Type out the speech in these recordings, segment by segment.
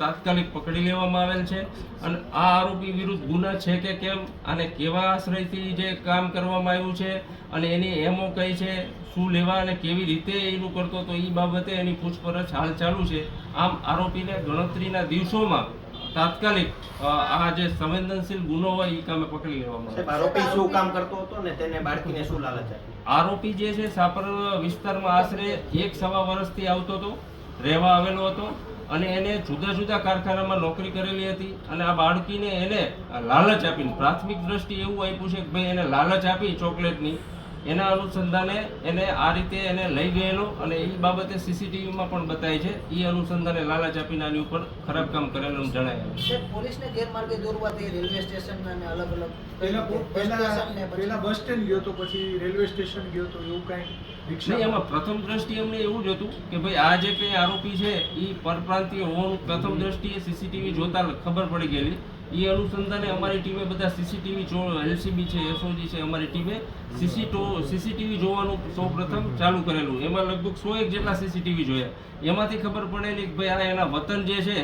તાત્કાલિક પકડી લેવામાં આવેલ છે અને આ આરોપી વિરુદ્ધ ગુના છે કે કેમ અને કેવા આશ્રયથી જે કામ કરવામાં આવ્યું છે અને એની એમો કઈ છે શું લેવા અને કેવી રીતે એનું કરતો તો એ બાબતે એની પૂછપરછ હાલ ચાલુ છે. આમ આરોપીને ગણતરીના દિવસોમાં તાત્કાલિક આ જે સંવેદનશીલ ગુનો હોય એ કામે પકડી લેવામાં આવે. આરોપી શું કામ કરતો હતો ને તેને બાળકીને શું લાલચ આરોપી જે છે સાપર વિસ્તારમાં આશરે એક સવા વર્ષથી આવતો હતો રહેવા આવેલો હતો. અને એને જુદા જુદા કારખાનામાં નોકરી કરેલી હતી અને આ બાળકીને એને લાલચ આપીને, પ્રાથમિક દ્રષ્ટિ એવું આપ્યું છે કે ભાઈ એને લાલચ આપી ચોકલેટની એના અનુસંધાને એને આ રીતે એને લઈ ગયેલો અને એ બાબતે સીસીટીવીમાં પણ બતાય છે. એ અનુસંધાને લાલચ આપીને આની ઉપર ખરાબ કામ કરેલું જણાય પોલીસને ગેરમાર્ગે દોરવાથી રેલવે સ્ટેશન અને અલગ અલગ પહેલા પહેલા બસ સ્ટેન્ડ ગયો તો પછી રેલવે સ્ટેશન ગયો તો એવું કાંઈ નહીં એમાં પ્રથમ દ્રષ્ટિએ અમને એવું જ હતું કે ભાઈ આ જે કંઈ આરોપી છે એ પરપ્રાંતીય હોવાનું પ્રથમ દ્રષ્ટિએ સીસીટીવી જોતા ખબર પડી ગયેલી. એ અનુસંધાને અમારી ટીમે બધા સીસીટીવી એલસીબી છે એસઓજી છે અમારી ટીમે સીસીટો સીસીટીવી જોવાનું સૌ પ્રથમ ચાલુ કરેલું. એમાં લગભગ સો એક જેટલા સીસીટીવી જોયા. એમાંથી ખબર પડેલી કે ભાઈ આ એના વતન જે છે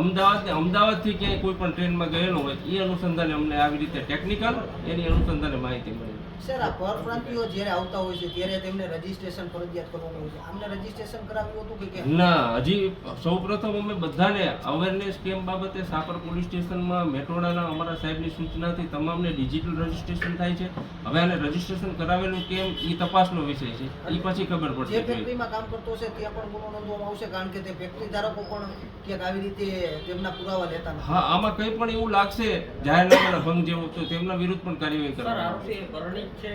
અમદાવાદ અમદાવાદથી ક્યાંય કોઈ પણ ટ્રેનમાં ગયેલો હોય એ અનુસંધાને અમને આવી રીતે ટેકનિકલ એની અનુસંધાને માહિતી મળી. સર આ પરપ્રાંતિઓ જ્યારે આવતા હોય છે ત્યારે તેમને રજીસ્ટ્રેશન ફરજિયાત કરવાનું હોય છે. આમને રજીસ્ટ્રેશન કરાવ્યું હતું કે ના હજી સૌપ્રથમ અમે બધાને અવેરનેસ કેમ્પ બાબતે સાપર પોલીસ સ્ટેશનમાં મેટ્રોડાના અમારા સાહેબની સૂચનાથી તમામને ડિજિટલ રજીસ્ટ્રેશન થાય છે. હવે આને રજીસ્ટ્રેશન કરાવેલું કેમ એ તપાસનો વિષય છે. એ પછી ખબર જે ફેક્ટરીમાં કામ કરતો હશે ત્યાં પણ ગુનો નોંધવામાં આવશે કારણ કે તે ફેક્ટરી ધારકો પણ ક્યાંક આવી રીતે તેમના પુરાવા લેતા હા આમાં કંઈ પણ એવું લાગશે જાહેરનામાના ભંગ જેવો તો તેમના વિરુદ્ધ પણ કાર્યવાહી સર કરવામાં છે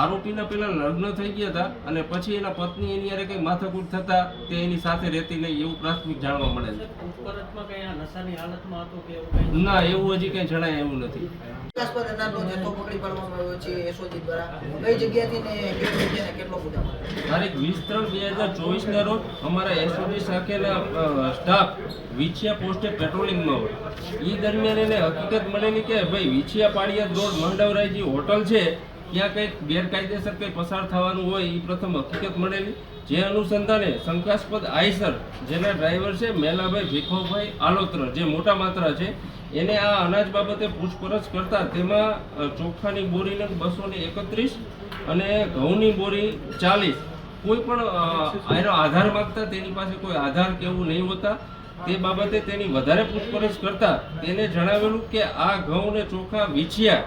આરોપીના પેલા લગ્ન થઈ ગયા હતા અને પછી એના પત્ની એની યારે કંઈ માથાકૂટ થતા તે એની સાથે રહેતી નહીં એવું પ્રાથમિક જાણવા મળે છે. પૂછપરછમાં કઈ નશાની હાલતમાં હતો ના એવું હજી કંઈ જણાય એવું નથી. વિકાસપર અનાજનો જથ્થો પકડી પાડવામાં આવ્યો છે એસઓજી દ્વારા. કઈ જગ્યાથી ને કેટલી જગ્યાએ કેટલો મુદ્દા તારીખ વીસ ત્રણ બે હજાર ચોવીસના રોજ અમારા એસઓજી શાખેના સ્ટાફ વિછિયા પોસ્ટે પેટ્રોલિંગમાં હોય. એ દરમિયાન એને હકીકત મળેલી કે ભાઈ વિછિયા પાડિયા રોડ મંડવરાયજી હોટલ છે ત્યાં કંઈક ગેરકાયદેસર કંઈ પસાર થવાનું હોય એ પ્રથમ હકીકત મળેલી. જે અનુસંધાને શંકાસ્પદ આઈસર, જેના ડ્રાઈવર છે મેલાભાઈ ભીખોભાઈ આલોત્ર, જે મોટા માત્રા છે, એને આ અનાજ બાબતે પૂછપરછ કરતા તેમાં ચોખાની બોરી નંગ બસો ને એકત્રીસ અને ઘઉંની બોરી ચાલીસ. કોઈ પણ એનો આધાર માગતા, તેની પાસે કોઈ આધાર કેવું નહીં હોતા. તે બાબતે તેની વધારે પૂછપરછ કરતા તેને જણાવેલું કે આ ઘઉં ને ચોખા વિછિયા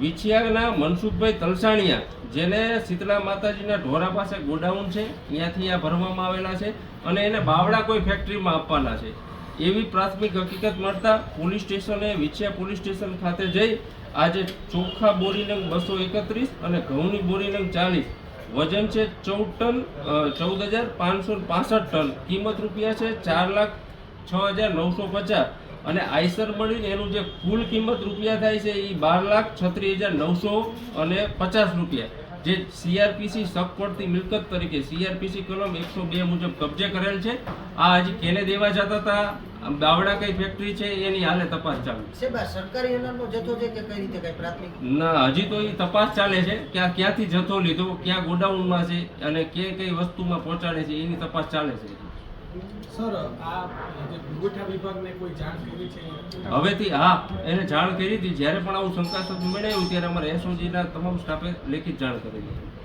વિછિયાના મનસુખભાઈ તલસાણિયા, જેને શીતલા માતાજીના ઢોરા પાસે ગોડાઉન છે, ત્યાંથી આ ભરવામાં આવેલા છે અને એને બાવડા કોઈ ફેક્ટરીમાં આપવાના છે. એવી પ્રાથમિક હકીકત મળતા પોલીસ સ્ટેશને વિછિયા પોલીસ સ્ટેશન ખાતે જઈ આજે ચોખ્ખા બોરી નંગ બસો એકત્રીસ અને ઘઉંની બોરી નંગ ચાલીસ, વજન છે ચૌદ ટન ચૌદ હજાર પાંચસો પાસઠ ટન, કિંમત રૂપિયા છે ચાર લાખ છ હજાર નવસો પચાસ. અને આઈસર મળીને એનું જે કુલ કિંમત રૂપિયા થાય છે એ બાર લાખ છત્રીસ હજાર નવસો અને પચાસ રૂપિયા. જે સીઆરપીસી સગપડતી મિલકત તરીકે સીઆરપીસી કલમ એકસો બે મુજબ કબજે કરેલ છે. આ હજી કેને દેવા જતા હતા? બાવડા કઈ ફેક્ટરી છે? એની હાલે તપાસ ચાલુ. સરકારી અનાજનો જથ્થો છે કે કઈ રીતે કઈ પ્રાથમિક? ના હજી તો એ તપાસ ચાલે છે કે આ ક્યાંથી જથ્થો લીધો ક્યાં ગોડાઉનમાં છે અને કે કઈ વસ્તુમાં પહોંચાડે છે એની તપાસ ચાલે છે. સર, આ હવેથી, હા, એને જાણ કરી હતી. જ્યારે પણ આવું શંકાસ્પદ મળે ત્યારે અમારે એસઓજીના તમામ સ્ટાફે લેખિત જાણ કરી હતી